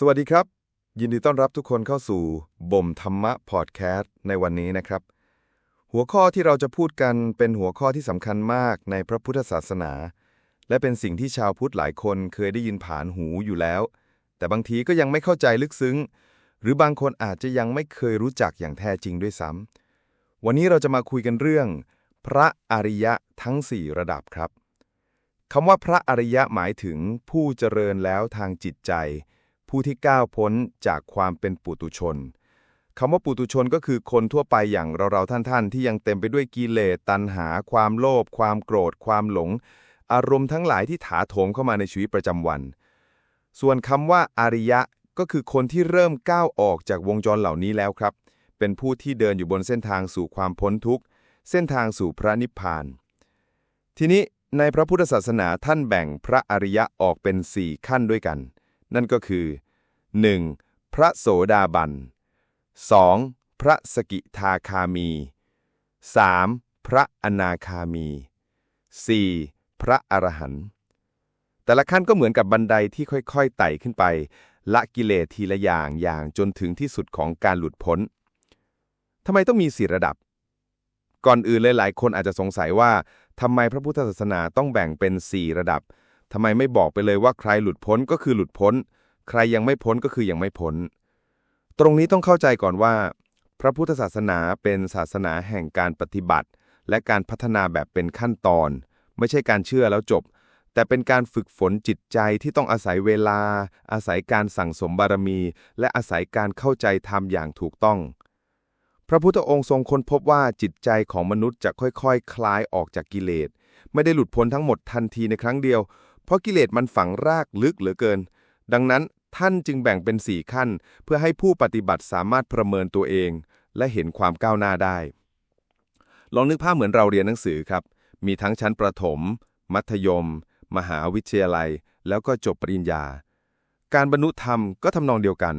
สวัสดีครับ ยินดีต้อนรับทุกคนเข้าสู่บ่มธรรมะพอดแคสต์ในวันนี้นะครับ หัวข้อที่เราจะพูดกันเป็นหัวข้อที่สำคัญมากในพระพุทธศาสนา และเป็นสิ่งที่ชาวพุทธหลายคนเคยได้ยินผ่านหูอยู่แล้ว แต่บางทีก็ยังไม่เข้าใจลึกซึ้ง หรือบางคนอาจจะยังไม่เคยรู้จักอย่างแท้จริงด้วยซ้ำวันนี้เราจะมาคุยกันเรื่อง พระอริยะทั้ง 4 ระดับครับคำว่าพระอริยะหมายถึงผู้เจริญแล้วทางจิตใจ ผู้ที่ก้าวพ้นจากความเป็นปุตุชนคำว่าปุตุชนก็คือคนทั่วไปอย่างเราๆท่านๆ ที่ยังเต็มไปด้วยกิเลสตัณหา ความโลภความโกรธ ความหลง อารมณ์ทั้งหลายที่ถาโถมเข้ามาในชีวิตประจำวัน ส่วนคำว่าอริยะก็คือคนที่เริ่มก้าวออกจากวงจรเหล่านี้แล้วครับ เป็นผู้ที่เดินอยู่บนเส้นทางสู่ความพ้นทุกข์ เส้นทางสู่พระนิพพาน ทีนี้ในพระพุทธศาสนาท่านแบ่งพระอริยะออกเป็น 4 ขั้นด้วยกัน นั่นก็คือ 1. พระโสดาบัน 2. พระสกิทาคามี 3. พระอนาคามี 4. พระอรหันต์แต่ละขั้นก็เหมือนกับบันไดที่ค่อยๆไต่ขึ้นไป ละกิเลสทีละอย่างอย่างจนถึงที่สุดของการหลุดพ้นทำไมต้องมีสี่ระดับ ก่อนอื่นเลยหลายคนอาจจะสงสัยว่าทำไมพระพุทธศาสนาต้องแบ่งเป็น 4 ระดับทำไมไม่บอกไปเลยว่าใครหลุดพ้นก็คือหลุดพ้น ใครยังไม่พ้นก็คือยังไม่พ้น ตรงนี้ต้องเข้าใจก่อนว่า พระพุทธศาสนาเป็นศาสนาแห่งการปฏิบัติ และการพัฒนาแบบเป็นขั้นตอน ไม่ใช่การเชื่อแล้วจบ แต่เป็นการฝึกฝนจิตใจที่ต้องอาศัยเวลา อาศัยการสั่งสมบารมี และอาศัยการเข้าใจธรรมอย่างถูกต้อง พระพุทธองค์ทรงค้นพบว่าจิตใจของมนุษย์จะค่อยๆคคลายออกจากกิเลส ไม่ได้หลุดพ้นทั้งหมดทันทีในครั้งเดียว เพราะกิเลสมันฝังรากลึกเหลือเกิน ดังนั้น ท่านจึงแบ่งเป็นสี่ขั้น เพื่อให้ผู้ปฏิบัติสามารถประเมินตัวเอง และเห็นความก้าวหน้าได้ ลองนึกภาพเหมือนเราเรียนหนังสือครับ มีทั้งชั้นประถม มัธยม มหาวิทยาลัย แล้วก็จบปริญญา การบรรลุธรรมก็ทำนองเดียวกัน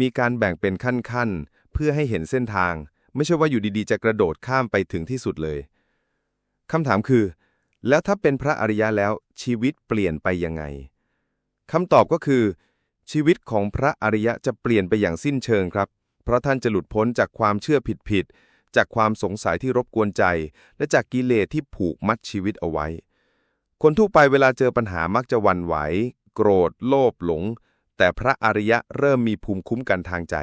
มีการแบ่งเป็นขั้นๆ เพื่อให้เห็นเส้นทาง ไม่ใช่ว่าอยู่ดีๆ จะกระโดดข้ามไปถึงที่สุดเลยคำถามคือ แล้วถ้าเป็นพระอริยะแล้วชีวิตเปลี่ยนไปยังไงคำตอบก็คือ ชีวิตของพระอริยะจะเปลี่ยนไปอย่างสิ้นเชิงครับ เพราะท่านจะหลุดพ้นจากความเชื่อผิดๆ จากความสงสัยที่รบกวนใจ และจากกิเลสที่ผูกมัดชีวิตเอาไว้ คนทั่วไปเวลาเจอปัญหามักจะวันไหว โกรธ โลภ หลง แต่พระอริยะเริ่มมีภูมิคุ้มกันทางใจ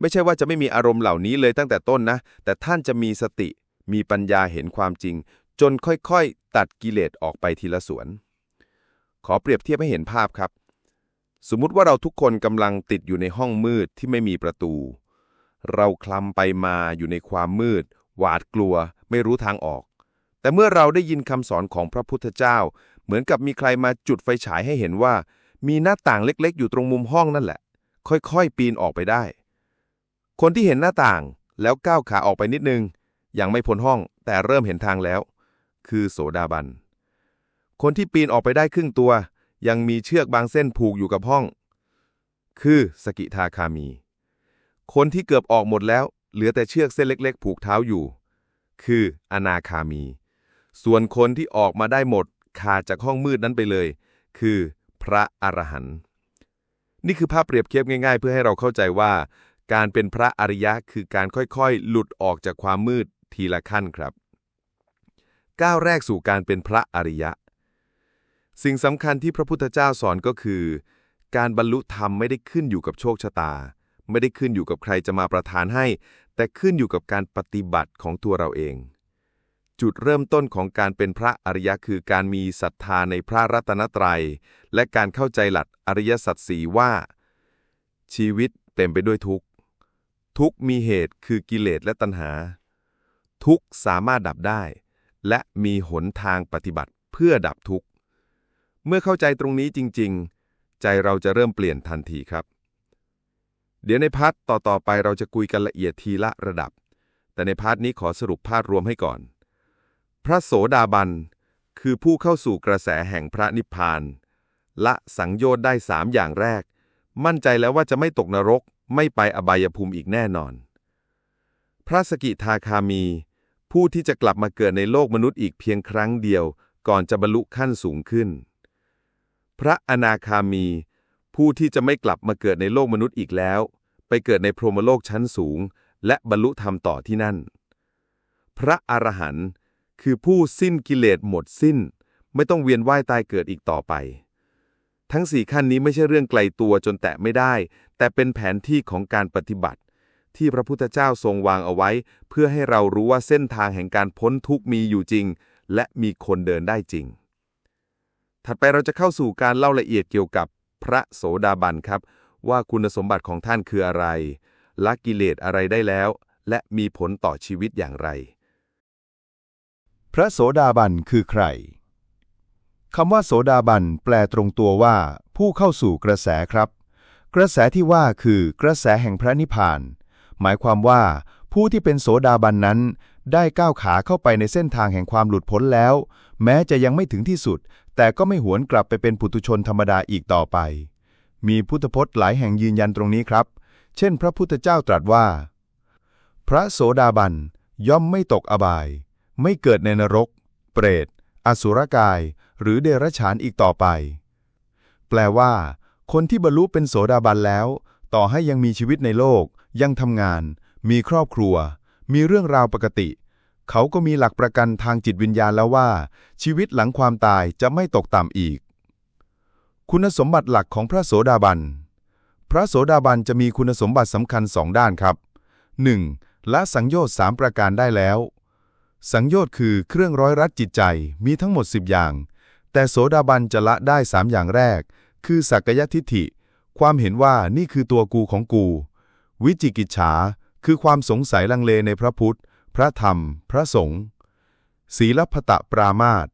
ไม่ใช่ว่าจะไม่มีอารมณ์เหล่านี้เลยตั้งแต่ต้นนะ แต่ท่านจะมีสติ มีปัญญาเห็นความจริง จนค่อยๆ ตัดกิเลสออกไปทีละส่วน ขอเปรียบเทียบให้เห็นภาพครับ สมมุติว่าเราทุกคนกำลังติดอยู่ในห้องมืดที่ไม่มีประตู เราคลำไปมาอยู่ในความมืด หวาดกลัว ไม่รู้ทางออก แต่เมื่อเราได้ยินคำสอนของพระพุทธเจ้า เหมือนกับมีใครมาจุดไฟฉายให้เห็นว่า มีหน้าต่างเล็กๆ อยู่ตรงมุมห้องนั่นแหละ ค่อยๆ ปีนออกไปได้ คนที่เห็นหน้าต่างแล้วก้าวขาออกไปนิดนึง ยังไม่พ้นห้องแต่เริ่มเห็นทางแล้ว คือโสดาบัน คนที่ปีนออกไปได้ครึ่งตัว ยังมีเชือกบางเส้นผูกอยู่กับห้อง คือสกิทาคามี คนที่เกือบออกหมดแล้ว เหลือแต่เชือกเส้นเล็ก ๆ ผูกเท้าอยู่ คืออนาคามี ส่วนคนที่ออกมาได้หมดขาดจากห้องมืดนั้นไปเลย คือพระอรหันต์นี่คือภาพเปรียบเทียบง่าย ๆ เพื่อให้เราเข้าใจว่า การเป็นพระอริยะคือการค่อยๆ หลุดออกจากความมืดทีละขั้นครับ ก้าวแรกสู่การเป็นพระอริยะ สิ่งสำคัญที่พระพุทธเจ้าสอนก็คือ การบรรลุธรรมไม่ได้ขึ้นอยู่กับโชคชะตา ไม่ได้ขึ้นอยู่กับใครจะมาประทานให้ แต่ขึ้นอยู่กับการปฏิบัติของตัวเราเอง จุดเริ่มต้นของการเป็นพระอริยะคือการมีศรัทธาในพระรัตนตรัย และการเข้าใจหลักอริยสัจสีว่า ชีวิตเต็มไปด้วยทุกข์ ทุกข์มีเหตุคือกิเลสและตัณหา ทุกข์สามารถดับได้ และมีหนทางปฏิบัติเพื่อดับทุกข์ เมื่อเข้าใจตรงนี้จริง ๆ ใจเราจะเริ่มเปลี่ยนทันทีครับ เดี๋ยวในพาร์ทต่อ ๆ ไปเราจะคุยกันละเอียดทีละระดับ แต่ในพาร์ทนี้ขอสรุปภาพรวมให้ก่อน พระโสดาบัน คือผู้เข้าสู่กระแสแห่งพระนิพพาน ละสังโยชน์ได้สามอย่างแรก มั่นใจแล้วว่าจะไม่ตกนรก ไม่ไปอบายภูมิอีกแน่นอน พระสกิทาคามี ผู้ที่จะกลับมาเกิดในโลกมนุษย์อีกเพียงครั้งเดียว ก่อนจะบรรลุขั้นสูงขึ้น พระอนาคามี ผู้ที่จะไม่กลับมาเกิดในโลกมนุษย์อีกแล้ว ไปเกิดในพรหมโลกชั้นสูง และบรรลุธรรมต่อที่นั่น พระอรหันต์คือผู้สิ้นกิเลสหมดสิ้น ไม่ต้องเวียนว่ายตายเกิดอีกต่อไป ทั้งสี่ขั้นนี้ไม่ใช่เรื่องไกลตัวจนแตะไม่ได้ แต่เป็นแผนที่ของการปฏิบัติ ที่พระพุทธเจ้าทรงวางเอาไว้ เพื่อให้เรารู้ว่าเส้นทางแห่งการพ้นทุกข์มีอยู่จริง และมีคนเดินได้จริง ถัดไปเราจะเข้าสู่การเล่าละเอียดเกี่ยวกับพระโสดาบันครับ ว่าคุณสมบัติของท่านคืออะไรละกิเลสอะไรได้แล้ว และมีผลต่อชีวิตอย่างไร พระโสดาบันคือใครคำว่าโสดาบันแปลตรงตัวว่า ผู้เข้าสู่กระแสครับ กระแสที่ว่าคือกระแสแห่งพระนิพพาน หมายความว่า ผู้ที่เป็นโสดาบันนั้น ได้ก้าวขาเข้าไปในเส้นทางแห่งความหลุดพ้นแล้ว แม้จะยังไม่ถึงที่สุด แต่ก็ไม่หวนกลับไปเป็นปุถุชนธรรมดาอีกต่อไป มีพุทธพจน์หลายแห่งยืนยันตรงนี้ครับ เช่น พระพุทธเจ้าตรัสว่า พระโสดาบันย่อมไม่ตกอบาย ไม่เกิดในนรก เปรต อสุรกาย หรือเดรัจฉานอีกต่อไป แปลว่า คนที่บรรลุเป็นโสดาบันแล้ว ต่อให้ยังมีชีวิตในโลก ยังทำงาน มีครอบครัว มีเรื่องราวปกติ เขาก็มีหลักประกันทางจิตวิญญาณแล้วว่า ชีวิตหลังความตายจะไม่ตกต่ำอีก คุณสมบัติหลักของพระโสดาบัน พระโสดาบันจะมีคุณสมบัติสำคัญสองด้านครับ 1. ละสังโยชน์สามประการได้แล้ว สังโยชน์คือเครื่องร้อยรัดจิตใจมีทั้งหมด 10 อย่าง แต่โสดาบันจะละได้3อย่างแรก คือสักกยทิฏฐิ ความเห็นว่านี่คือตัวกูของกู วิจิกิจฉาคือความสงสัยลังเลในพระพุทธ พระธรรม พระสงฆ์ศีลพตะปรามาต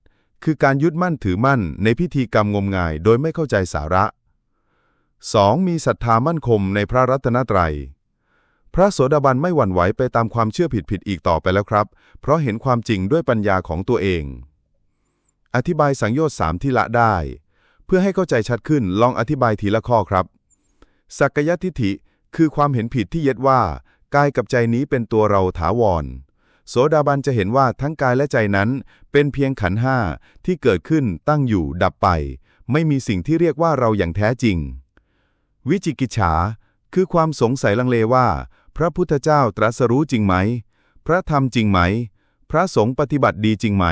คือการยึดมั่นถือมั่นในพิธีกรรมงมงายโดยไม่เข้าใจสาระ 2. มีศรัทธามั่นคงในพระรัตนตรัย พระโสดาบันไม่หวั่นไหวไปตามความเชื่อผิดๆอีกต่อไปแล้วครับ เพราะเห็นความจริงด้วยปัญญาของตัวเอง อธิบายสังโยชน์สามที่ละได้ เพื่อให้เข้าใจชัดขึ้นลองอธิบายทีละข้อครับ สักยทิฏฐิคือความเห็นผิดที่ยึดว่า กายกับใจนี้เป็นตัวเราถาวร โสดาบันจะเห็นว่าทั้งกายและใจนั้น เป็นเพียงขันห้าที่เกิดขึ้นตั้งอยู่ดับไป ไม่มีสิ่งที่เรียกว่าเราอย่างแท้จริง วิจิกิจฉา คือความสงสัยลังเลว่า พระพุทธเจ้าตรัสรู้จริงไหม พระธรรมจริงไหม พระสงฆ์ปฏิบัติดีจริงไหม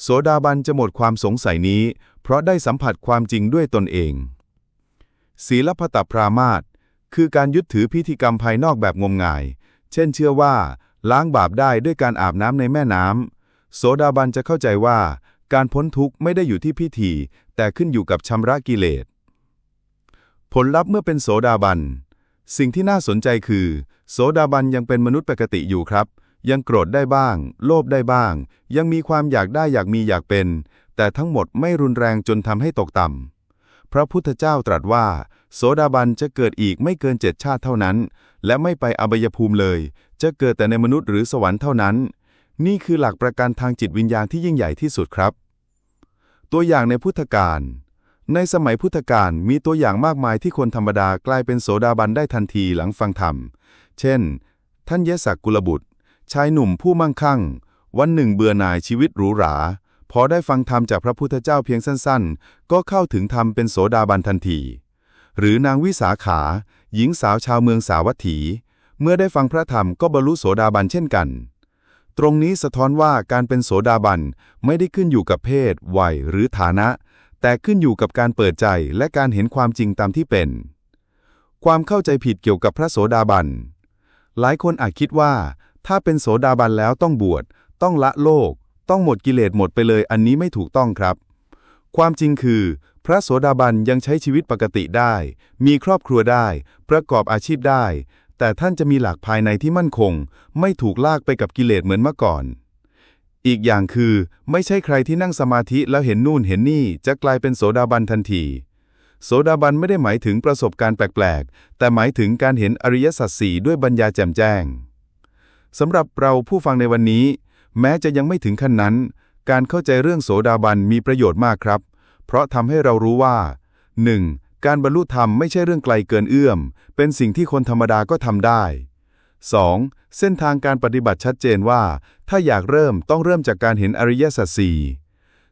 โสดาบันจะหมดความสงสัยนี้ เพราะได้สัมผัสความจริงด้วยตนเอง ศีลพตปรามาตคือการยึดถือพิธีกรรมภายนอกแบบงมงาย เช่นเชื่อว่า ล้างบาปได้ด้วยการอาบน้ำในแม่น้ำโสดาบันจะเข้าใจว่า การพ้นทุกข์ไม่ได้อยู่ที่พิธี แต่ขึ้นอยู่กับชำระกิเลส ผลลัพธ์เมื่อเป็นโสดาบัน สิ่งที่น่าสนใจคือ โสดาบันยังเป็นมนุษย์ปกติอยู่ครับ ยังโกรธได้บ้าง โลภได้บ้าง ยังมีความอยากได้อยากมีอยากเป็น แต่ทั้งหมดไม่รุนแรงจนทำให้ตกต่ำ พระพุทธเจ้าตรัสว่า โสดาบันจะเกิดอีกไม่เกินเจ็ดชาติเท่านั้น และไม่ไปอบายภูมิเลย จะเกิดแต่ในมนุษย์หรือสวรรค์เท่านั้น นี่คือหลักประกันทางจิตวิญญาณที่ยิ่งใหญ่ที่สุดครับ ตัวอย่างในพุทธกาลในสมัยพุทธกาลมีตัวอย่างมากมายที่คนธรรมดากลายเป็นโสดาบันได้ทันทีหลังฟังธรรม เช่น ท่านเยสักกุลบุตร ชายหนุ่มผู้มั่งคั่ง วันหนึ่งเบื่อหน่ายชีวิตหรูหรา พอได้ฟังธรรมจากพระพุทธเจ้าเพียงสั้นๆ ก็เข้าถึงธรรมเป็นโสดาบันทันที หรือนางวิสาขา หญิงสาวชาวเมืองสาวัตถี เมื่อได้ฟังพระธรรมก็บรรลุโสดาบันเช่นกัน ตรงนี้สะท้อนว่าการเป็นโสดาบันไม่ได้ขึ้นอยู่กับเพศ วัย หรือฐานะ แต่ขึ้นอยู่กับการเปิดใจและการเห็นความจริงตามที่เป็น ความเข้าใจผิดเกี่ยวกับพระโสดาบัน หลายคนอาจคิดว่า ถ้าเป็นโสดาบันแล้วต้องบวช ต้องละโลก ต้องหมดกิเลสหมดไปเลยอันนี้ไม่ถูกต้องครับ ความจริงคือ พระโสดาบันยังใช้ชีวิตปกติได้ มีครอบครัวได้ ประกอบอาชีพได้ แต่ท่านจะมีหลักภายในที่มั่นคง ไม่ถูกลากไปกับกิเลสเหมือนเมื่อก่อน อีกอย่างคือ ไม่ใช่ใครที่นั่งสมาธิแล้วเห็นนู่นเห็นนี่จะกลายเป็นโสดาบันทันทีโสดาบันไม่ได้หมายถึงประสบการณ์แปลก ๆ แต่หมายถึงการเห็นอริยสัจสี่ด้วยปัญญาแจ่มแจ้ง สำหรับเราผู้ฟังในวันนี้ แม้จะยังไม่ถึงขั้นนั้น การเข้าใจเรื่องโสดาบันมีประโยชน์มากครับ เพราะทำให้เรารู้ว่า 1. การบรรลุธรรมไม่ใช่เรื่องไกลเกินเอื้อม เป็นสิ่งที่คนธรรมดาก็ทำได้ 2. เส้นทางการปฏิบัติชัดเจนว่า ถ้าอยากเริ่มต้องเริ่มจากการเห็นอริยสัจสี่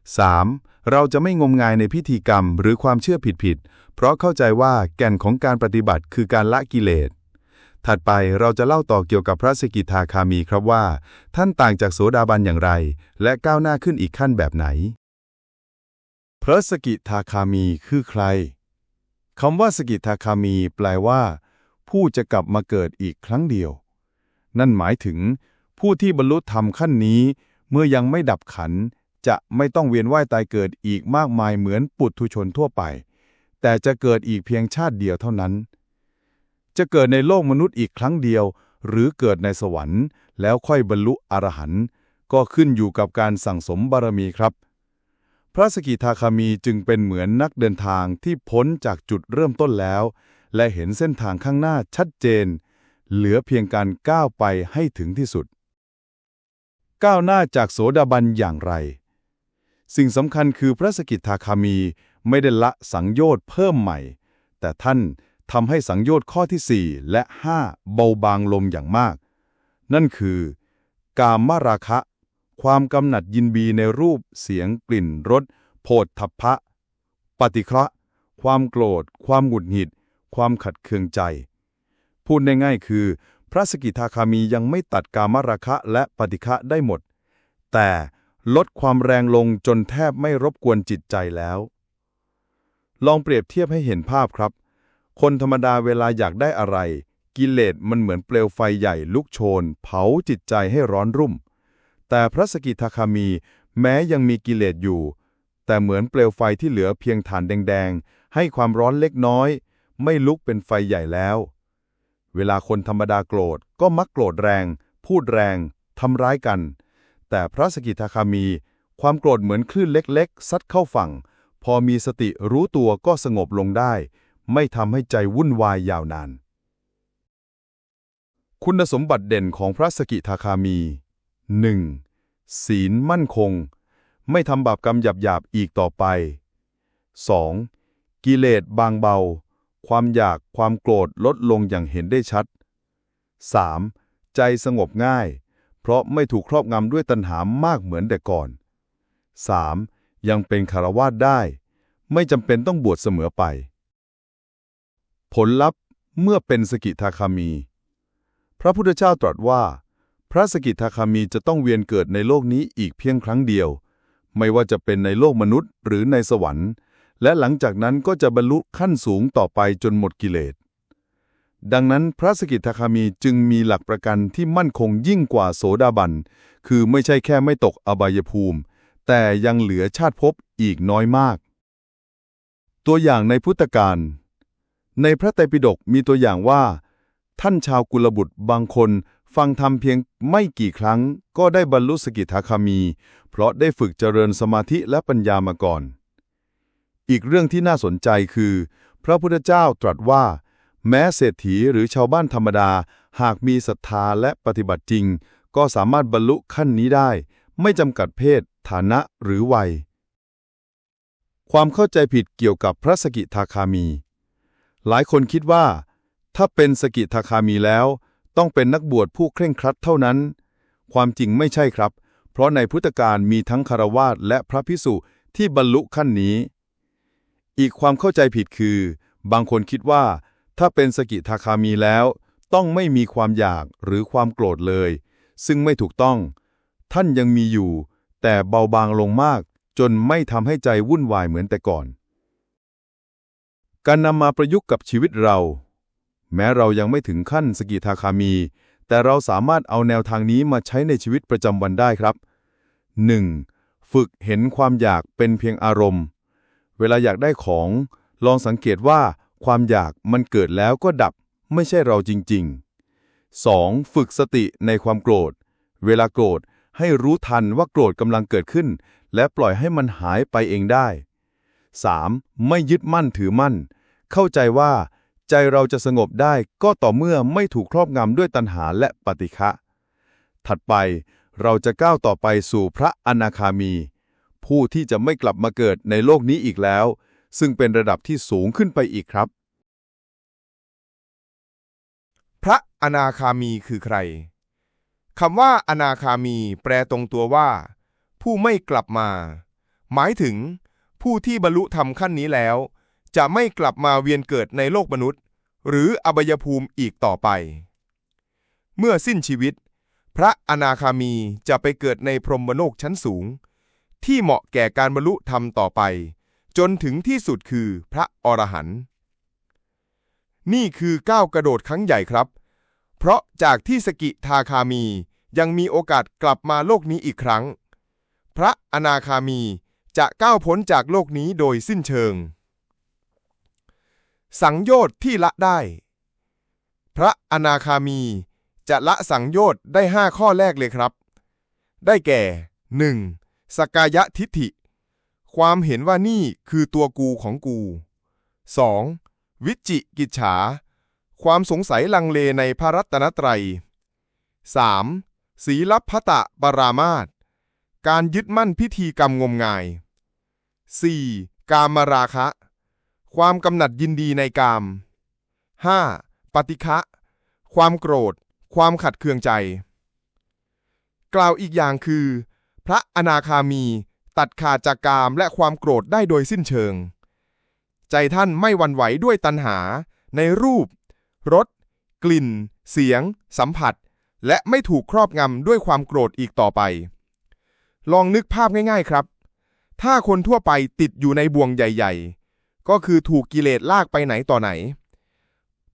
3. เราจะไม่งมงายในพิธีกรรมหรือความเชื่อผิดๆ เพราะเข้าใจว่าแก่นของการปฏิบัติคือการละกิเลส ถัดไปเราจะเล่าต่อเกี่ยวกับพระสกิทาคามีครับว่า ท่านต่างจากโสดาบันอย่างไร และก้าวหน้าขึ้นอีกขั้นแบบไหน พระสกิทาคามีคือใครคำว่าสกิทาคามีแปลว่า ผู้จะกลับมาเกิดอีกครั้งเดียว นั่นหมายถึง ผู้ที่บรรลุธรรมขั้นนี้ เมื่อยังไม่ดับขันจะไม่ต้องเวียนว่ายตายเกิดอีกมากมายเหมือนปุถุชนทั่วไป แต่จะเกิดอีกเพียงชาติเดียวเท่านั้น จะเกิดในโลกมนุษย์อีกครั้งเดียว หรือเกิดในสวรรค์ แล้วค่อยบรรลุอรหันต์ก็ขึ้นอยู่กับการสั่งสมบารมีครับ พระสกิทาคามีจึงเป็นเหมือนนักเดินทางที่พ้นจากจุดเริ่มต้นแล้ว และเห็นเส้นทางข้างหน้าชัดเจน เหลือเพียงการก้าวไปให้ถึงที่สุด ก้าวหน้าจากโสดาบันอย่างไร สิ่งสำคัญคือพระสกิทาคามีไม่ได้ละสังโยชน์เพิ่มใหม่ แต่ท่าน ทำให้สังโยชน์ข้อที่ 4 และ 5 เบาบางลงอย่างมาก นั่นคือ กามาราคะ ความกำหนัดยินบีในรูป เสียง กลิ่น รสโผฏฐัพพะ ปฏิฆะความโกรธ ความหงุดหงิด ความขัดเคืองใจ พูดง่ายๆคือ พระสกิทาคามียังไม่ตัดกามราคะและปฏิฆะได้หมด แต่ลดความแรงลงจนแทบไม่รบกวนจิตใจแล้ว ลองเปรียบเทียบให้เห็นภาพครับ คนธรรมดาเวลาอยากได้อะไร กิเลสมันเหมือนเปลวไฟใหญ่ลุกโชน เผาจิตใจให้ร้อนรุ่ม แต่พระสกิทาคามีแม้ยังมีกิเลสอยู่ แต่เหมือนเปลวไฟที่เหลือเพียงฐานแดง ๆ ให้ความร้อนเล็กน้อย ไม่ลุกเป็นไฟใหญ่แล้ว เวลาคนธรรมดาโกรธก็มักโกรธแรง พูดแรงทำร้ายกัน แต่พระสกิทาคามี ความโกรธเหมือนคลื่นเล็กๆซัดเข้าฝั่ง พอมีสติรู้ตัวก็สงบลงได้ ไม่ทำให้ใจวุ่นวายยาวนาน คุณสมบัติเด่นของพระสกิทาคามี 1. ศีลมั่นคง ไม่ทำบาปกรรมหยาบๆอีกต่อไป 2. กิเลสบางเบา ความอยากความโกรธลดลงอย่างเห็นได้ชัด 3. ใจสงบง่าย เพราะไม่ถูกครอบงำด้วยตัณหามากเหมือนแต่ก่อน 3. ยังเป็นคารวาสได้ ไม่จำเป็นต้องบวชเสมอไป ผลลัพธ์เมื่อเป็นสกิทาคามี พระพุทธเจ้าตรัสว่า พระสกิทาคามีจะต้องเวียนเกิดในโลกนี้อีกเพียงครั้งเดียว ไม่ว่าจะเป็นในโลกมนุษย์หรือในสวรรค์ และหลังจากนั้นก็จะบรรลุขั้นสูงต่อไปจนหมดกิเลส ดังนั้นพระสกิทาคามีจึงมีหลักประกันที่มั่นคงยิ่งกว่าโสดาบัน คือไม่ใช่แค่ไม่ตกอบายภูมิ แต่ยังเหลือชาติภพอีกน้อยมาก ตัวอย่างในพุทธกาล ในพระไตรปิฎกมีตัวอย่างว่า ท่านชาวกุลบุตรบางคนฟังธรรมเพียงไม่กี่ครั้งก็ได้บรรลุสกิทาคามี เพราะได้ฝึกเจริญสมาธิและปัญญามาก่อน อีกเรื่องที่น่าสนใจคือ พระพุทธเจ้าตรัสว่า แม้เศรษฐีหรือชาวบ้านธรรมดา หากมีศรัทธาและปฏิบัติจริง ก็สามารถบรรลุขั้นนี้ได้ ไม่จำกัดเพศ ฐานะหรือวัย ความเข้าใจผิดเกี่ยวกับพระสกิทาคามี หลายคนคิดว่า ถ้าเป็นสกิทาคามีแล้ว ต้องเป็นนักบวชผู้เคร่งครัดเท่านั้น ความจริงไม่ใช่ครับ เพราะในพุทธกาลมีทั้งคารวาสและพระพิสุที่บรรลุขั้นนี้ อีกความเข้าใจผิดคือ บางคนคิดว่า ถ้าเป็นสกิทาคามีแล้ว ต้องไม่มีความอยากหรือความโกรธเลย ซึ่งไม่ถูกต้อง ท่านยังมีอยู่ แต่เบาบางลงมากจนไม่ทำให้ใจวุ่นวายเหมือนแต่ก่อน การนำมาประยุกต์กับชีวิตเรา แม้เรายังไม่ถึงขั้นสกิทาคามี แต่เราสามารถเอาแนวทางนี้มาใช้ในชีวิตประจำวันได้ครับ 1. ฝึกเห็นความอยากเป็นเพียงอารมณ์ เวลาอยากได้ของ ลองสังเกตว่าความอยากมันเกิดแล้วก็ดับ ไม่ใช่เราจริง ๆ 2. ฝึกสติในความโกรธ เวลาโกรธให้รู้ทันว่าโกรธกำลังเกิดขึ้น และปล่อยให้มันหายไปเองได้ 3. ไม่ยึดมั่นถือมั่น เข้าใจว่า ใจเราจะสงบได้ก็ต่อเมื่อไม่ถูกครอบงำด้วยตัณหาและปฏิฆะถัดไปเราจะก้าวต่อไปสู่พระอนาคามี ผู้ที่จะไม่กลับมาเกิดในโลกนี้อีกแล้ว ซึ่งเป็นระดับที่สูงขึ้นไปอีกครับ พระอนาคามีคือใครคำว่าอนาคามีแปลตรงตัวว่า ผู้ไม่กลับมา หมายถึง ผู้ที่บรรลุธรรมขั้นนี้แล้ว จะไม่กลับมาเวียนเกิดในโลกมนุษย์ หรืออบายภูมิอีกต่อไป เมื่อสิ้นชีวิต พระอนาคามีจะไปเกิดในพรหมโลกชั้นสูง ที่เหมาะแก่การบรรลุธรรมต่อไป จนถึงที่สุดคือพระอรหันต์นี่คือก้าวกระโดดครั้งใหญ่ครับ เพราะจากที่สกิทาคามียังมีโอกาสกลับมาโลกนี้อีกครั้ง พระอนาคามีจะก้าวพ้นจากโลกนี้โดยสิ้นเชิง สังโยชน์ที่ละได้ พระอนาคามีจะละสังโยชน์ได้ 5 ข้อแรกเลยครับ ได้แก่ 1. สกายะทิฏฐิ ความเห็นว่านี่คือตัวกูของกู 2. วิจิกิจฉา ความสงสัยลังเลในพระรัตนตรัย 3. ศีลพัตะปรามาตการยึดมั่นพิธีกรรมงมงาย 4. กามราคะ ความกำหนัดยินดีในกาม 5. ปฏิฆะความโกรธ ความขัดเคืองใจ กล่าวอีกอย่างคือ พระอนาคามีตัดขาดจากกามและความโกรธได้โดยสิ้นเชิง ใจท่านไม่วันไหวด้วยตัณหา ในรูปรสกลิ่น เสียง สัมผัส และไม่ถูกครอบงำด้วยความโกรธอีกต่อไป ลองนึกภาพง่าย ๆครับ ถ้าคนทั่วไปติดอยู่ในบ่วงใหญ่ ๆ ก็คือถูกกิเลสลากไปไหนต่อไหน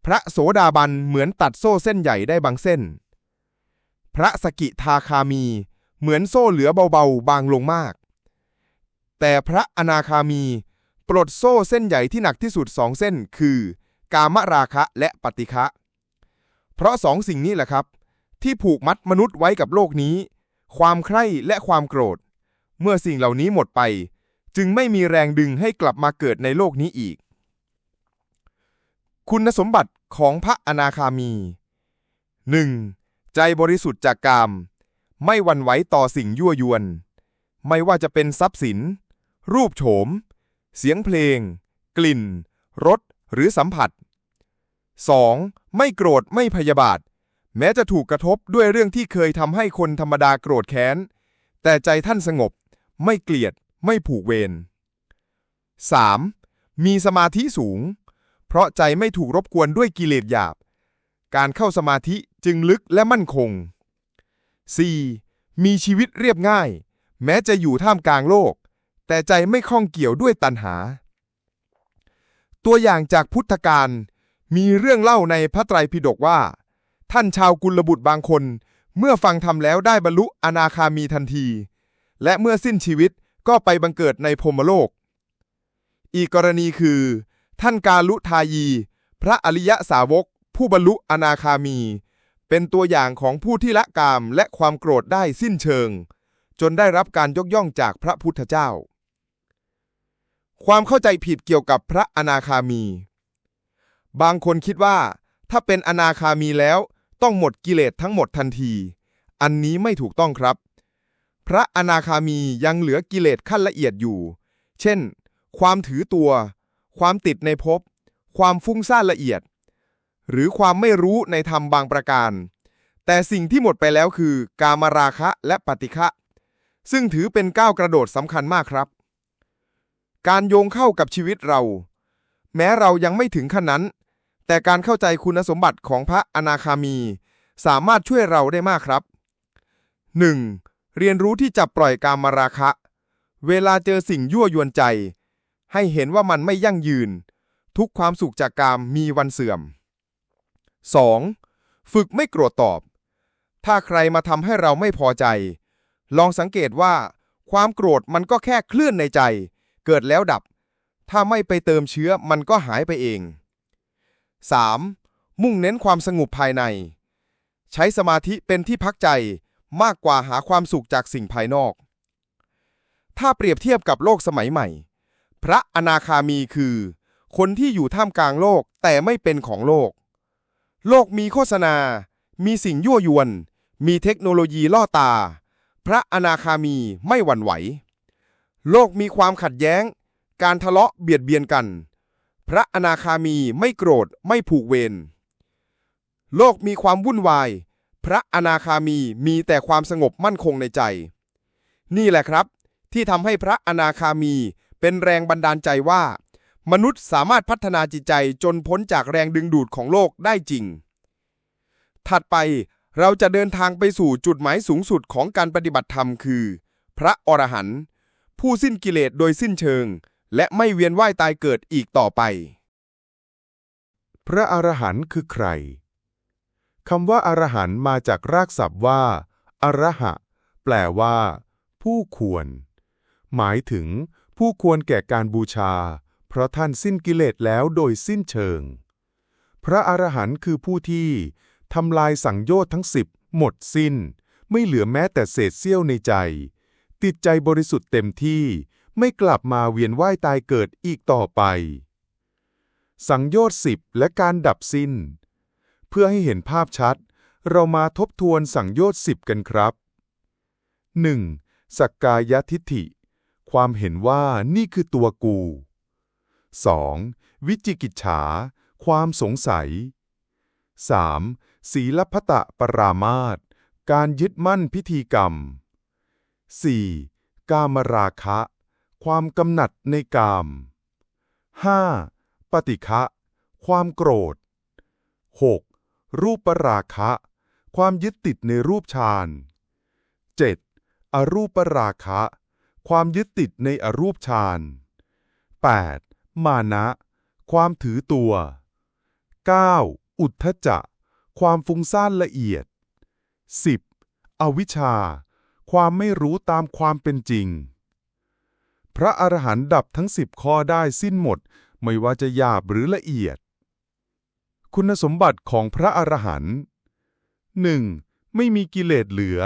พระโสดาบันเหมือนตัดโซ่เส้นใหญ่ได้บางเส้น พระสกิทาคามีเหมือนโซ่เหลือเบาๆ บางลงมาก แต่พระอนาคามีปลดโซ่เส้นใหญ่ที่หนักที่สุดสองเส้น คือ กามราคะและปฏิฆะเพราะสองสิ่งนี้แหละครับ ที่ผูกมัดมนุษย์ไว้กับโลกนี้ ความใคร่และความโกรธ เมื่อสิ่งเหล่านี้หมดไป จึงไม่มีแรงดึงให้กลับมาเกิดในโลกนี้อีก คุณสมบัติของพระอนาคามี 1. ใจบริสุทธิ์จากกาม ไม่หวั่นไหวต่อสิ่งยั่วยวน ไม่ว่าจะเป็นทรัพย์สิน รูปโฉม เสียงเพลง กลิ่น รส หรือสัมผัส 2. ไม่โกรธไม่พยาบาท แม้จะถูกกระทบด้วยเรื่องที่เคยทำให้คนธรรมดาโกรธแค้น แต่ใจท่านสงบ ไม่เกลียด ไม่ผูกเวร 3. มีสมาธิสูง เพราะใจไม่ถูกรบกวนด้วยกิเลสหยาบ การเข้าสมาธิจึงลึกและมั่นคง 4. มีชีวิตเรียบง่าย แม้จะอยู่ท่ามกลางโลก แต่ใจไม่ข้องเกี่ยวด้วยตัณหา ตัวอย่างจากพุทธการมีเรื่องเล่าในพระไตรปิฎกว่า ท่านชาวกุลบุตรบางคน เมื่อฟังธรรมแล้วได้บรรลุอนาคามีทันที และเมื่อสิ้นชีวิต ก็ไปบังเกิดในพรมโลก อีกกรณีคือ ท่านกาลุทายี พระอริยสาวก ผู้บรรลุอนาคามี เป็นตัวอย่างของผู้ที่ละกามและความโกรธได้สิ้นเชิง จนได้รับการยกย่องจากพระพุทธเจ้า ความเข้าใจผิดเกี่ยวกับพระอนาคามี บางคนคิดว่า ถ้าเป็นอนาคามีแล้วต้องหมดกิเลสทั้งหมดทันที อันนี้ไม่ถูกต้องครับ พระอนาคามียังเหลือกิเลสขั้นละเอียดอยู่ เช่น ความถือตัว ความติดในภพ ความฟุ้งซ่านละเอียด หรือความไม่รู้ในธรรมบางประการ แต่สิ่งที่หมดไปแล้วคือ กามราคะและปฏิฆะ ซึ่งถือเป็นก้าวกระโดดสำคัญมากครับ การโยงเข้ากับชีวิตเรา แม้เรายังไม่ถึงขั้นนั้น แต่การเข้าใจคุณสมบัติของพระอนาคามี สามารถช่วยเราได้มากครับ 1. เรียนรู้ที่จะปล่อยกามาราคะ เวลาเจอสิ่งยั่วยวนใจ ให้เห็นว่ามันไม่ยั่งยืน ทุกความสุขจากกามมีวันเสื่อม 2. ฝึกไม่โกรธตอบ ถ้าใครมาทำให้เราไม่พอใจ ลองสังเกตว่า ความโกรธมันก็แค่คลื่นในใจ เกิดแล้วดับ ถ้าไม่ไปเติมเชื้อมันก็หายไปเอง 3. มุ่งเน้นความสงบภายใน ใช้สมาธิเป็นที่พักใจ มากกว่าหาความสุขจากสิ่งภายนอก ถ้าเปรียบเทียบกับโลกสมัยใหม่ พระอนาคามีคือ คนที่อยู่ท่ามกลางโลกแต่ไม่เป็นของโลก โลกมีโฆษณา มีสิ่งยั่วยวน มีเทคโนโลยีล่อตา พระอนาคามีไม่หวั่นไหว โลกมีความขัดแย้ง การทะเลาะเบียดเบียนกัน พระอนาคามีไม่โกรธไม่ผูกเวร โลกมีความวุ่นวาย พระอนาคามีมีแต่ความสงบมั่นคงในใจ นี่แหละครับ ที่ทำให้พระอนาคามีเป็นแรงบันดาลใจว่า มนุษย์สามารถพัฒนาจิตใจจนพ้นจากแรงดึงดูดของโลกได้จริง ถัดไปเราจะเดินทางไปสู่จุดหมายสูงสุดของการปฏิบัติธรรมคือ พระอรหันต์ผู้สิ้นกิเลสโดยสิ้นเชิง และไม่เวียนว่ายตายเกิดอีกต่อไป พระอรหันต์คือใคร คำว่าอรหันต์มาจากรากศัพท์ว่าอรหะ แปลว่า ผู้ควร หมายถึง ผู้ควรแก่การบูชา เพราะท่านสิ้นกิเลสแล้วโดยสิ้นเชิง พระอรหันต์คือผู้ที่ทำลายสังโยชน์ทั้งสิบหมดสิ้น ไม่เหลือแม้แต่เศษเสี้ยวในใจ ติดใจบริสุทธิ์เต็มที่ไม่กลับมาเวียนว่ายตายเกิดอีกต่อไป สังโยชน์สิบและการดับสิ้น เพื่อให้เห็นภาพชัด เรามาทบทวนสังโยชน์สิบกันครับ 1. สักกายทิฏฐิ ความเห็นว่านี่คือตัวกู 2. วิจิกิจฉา ความสงสัย 3. ศีลพัตะปรามาตการยึดมั่นพิธีกรรม 4. กามราคะ ความกำหนัดในกาม 5. ปฏิฆะความโกรธ 6. รูปราคะ ความยึดติดในรูปฌาน 7. อรูปราคะ ความยึดติดในอรูปฌาน 8. มานะ ความถือตัว 9. อุทธจะ ความฟุ้งซ่านละเอียด 10. อวิชชา ความไม่รู้ตามความเป็นจริง พระอรหันต์ดับทั้งสิบข้อได้สิ้นหมด ไม่ว่าจะหยาบหรือละเอียด คุณสมบัติของพระอรหันต์ 1. ไม่มีกิเลสเหลือ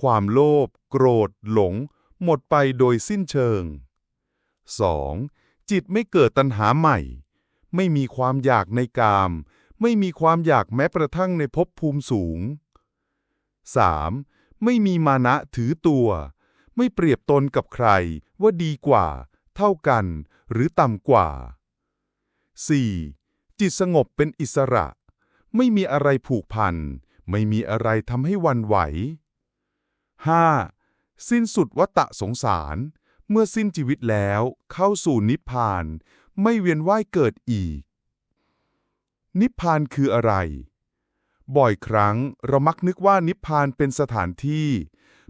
ความโลภ โกรธ หลง หมดไปโดยสิ้นเชิง 2. จิตไม่เกิดตัณหาใหม่ ไม่มีความอยากในกาม ไม่มีความอยากแม้กระทั่งในภพภูมิสูง 3. ไม่มีมานะถือตัว ไม่เปรียบตนกับใครว่าดีกว่า เท่ากัน หรือต่ำกว่า 4. จิตสงบเป็นอิสระ ไม่มีอะไรผูกพัน ไม่มีอะไรทำให้วันไหว 5. สิ้นสุดวัฏสงสาร เมื่อสิ้นชีวิตแล้วเข้าสู่นิพพาน ไม่เวียนว่ายเกิดอีก นิพพานคืออะไร บ่อยครั้งเรามักนึกว่านิพพานเป็นสถานที่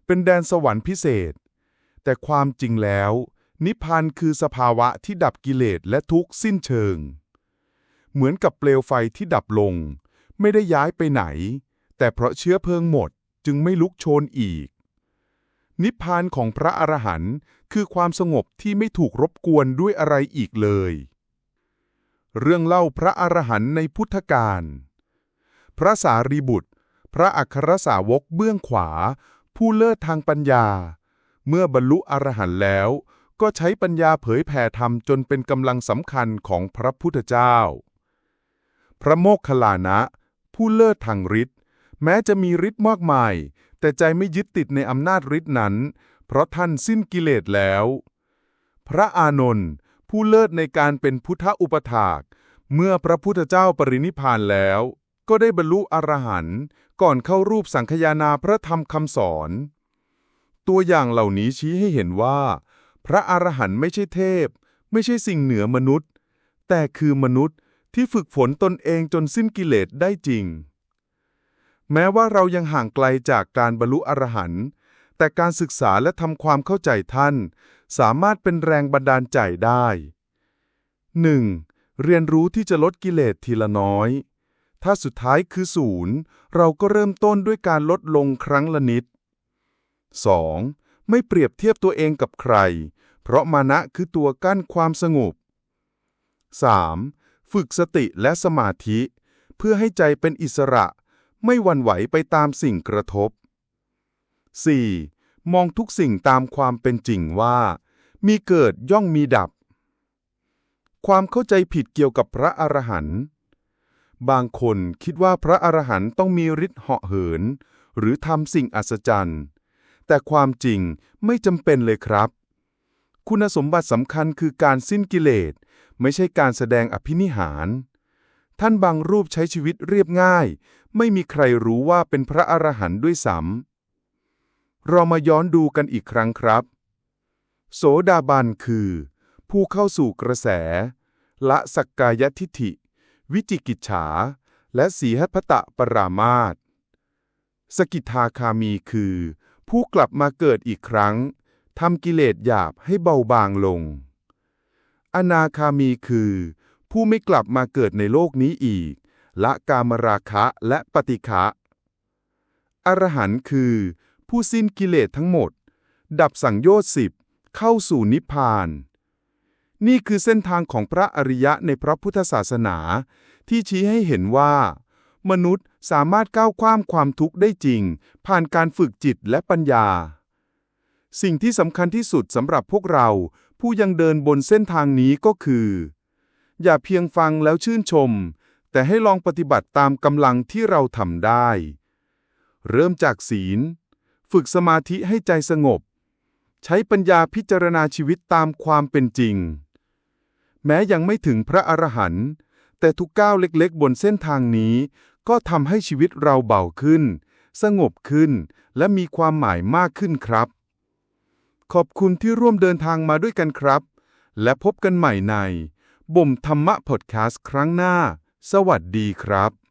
เป็นแดนสวรรค์พิเศษ แต่ความจริงแล้ว นิพพานคือสภาวะที่ดับกิเลสและทุกข์สิ้นเชิง เหมือนกับเปลวไฟที่ดับลง ไม่ได้ย้ายไปไหน แต่เพราะเชื้อเพลิงหมดจึงไม่ลุกโชนอีก นิพพานของพระอรหันต์คือความสงบที่ไม่ถูกรบกวนด้วยอะไรอีกเลย เรื่องเล่าพระอรหันต์ในพุทธกาลพระสารีบุตร พระอัครสาวกเบื้องขวา ผู้เลิศทางปัญญา เมื่อบรรลุอรหันต์แล้ว ก็ใช้ปัญญาเผยแผ่ธรรมจนเป็นกำลังสำคัญของพระพุทธเจ้า พระโมคคัลลานะ ผู้เลิศทางฤทธิ์แม้จะมีฤทธิ์มากมาย แต่ใจไม่ยึดติดในอำนาจฤทธิ์นั้น เพราะท่านสิ้นกิเลสแล้ว พระอานนท์ผู้เลิศในการเป็นพุทธอุปถาก เมื่อพระพุทธเจ้าปรินิพพานแล้ว ก็ได้บรรลุอรหันต์ก่อนเข้ารูปสังคยานาพระธรรมคำสอน ตัวอย่างเหล่านี้ชี้ให้เห็นว่า พระอรหันต์ไม่ใช่เทพ ไม่ใช่สิ่งเหนือมนุษย์ แต่คือมนุษย์ ที่ฝึกฝนตนเองจนสิ้นกิเลสได้จริง แม้ว่าเรายังห่างไกลจากการบรรลุอรหันต์แต่การศึกษาและทำความเข้าใจท่าน สามารถเป็นแรงบันดาลใจได้ 1. เรียนรู้ที่จะลดกิเลสทีละน้อย ถ้าสุดท้ายคือศูนย์เราก็เริ่มต้นด้วยการลดลงครั้งละนิด 2. ไม่เปรียบเทียบตัวเองกับใคร เพราะมานะคือตัวกั้นความสงบ 3. ฝึกสติและสมาธิ เพื่อให้ใจเป็นอิสระ ไม่หวั่นไหวไปตามสิ่งกระทบ 4. มองทุกสิ่งตามความเป็นจริงว่า มีเกิดย่อมมีดับ ความเข้าใจผิดเกี่ยวกับพระอรหันต์บางคนคิดว่าพระอรหันต์ต้องมีฤทธิ์เหาะเหิน หรือทำสิ่งอัศจรรย์ แต่ความจริงไม่จำเป็นเลยครับ คุณสมบัติสำคัญคือการสิ้นกิเลส ไม่ใช่การแสดงอภินิหาร ท่านบางรูปใช้ชีวิตเรียบง่าย ไม่มีใครรู้ว่าเป็นพระอรหันต์ด้วยซ้ำเรามาย้อนดูกันอีกครั้งครับ โสดาบันคือ ผู้เข้าสู่กระแส ละสักกายทิฏฐิ วิจิกิจฉา และสีหัตพตะปรามาตสกิทาคามีคือ ผู้กลับมาเกิดอีกครั้ง ทำกิเลสหยาบให้เบาบางลง อนาคามีคือ ผู้ไม่กลับมาเกิดในโลกนี้อีก ละกามราคะและปฏิฆะอรหันต์คือ ผู้สิ้นกิเลสทั้งหมด ดับสังโยชน์สิบเข้าสู่นิพพาน นี่คือเส้นทางของพระอริยะในพระพุทธศาสนา ที่ชี้ให้เห็นว่า มนุษย์สามารถก้าวข้ามความทุกข์ได้จริง ผ่านการฝึกจิตและปัญญา สิ่งที่สำคัญที่สุดสำหรับพวกเรา ผู้ยังเดินบนเส้นทางนี้ก็คือ อย่าเพียงฟังแล้วชื่นชม แต่ให้ลองปฏิบัติตามกำลังที่เราทำได้ เริ่มจากศีล ฝึกสมาธิให้ใจสงบ ใช้ปัญญาพิจารณาชีวิตตามความเป็นจริง แม้ยังไม่ถึงพระอรหันต์แต่ทุกก้าวเล็กๆ บนเส้นทางนี้ ก็ทำให้ชีวิตเราเบาขึ้น สงบขึ้น และมีความหมายมากขึ้นครับ ขอบคุณที่ร่วมเดินทางมาด้วยกันครับ และพบกันใหม่ใน บ่มธรรมะพอดแคสต์ครั้งหน้า สวัสดีครับ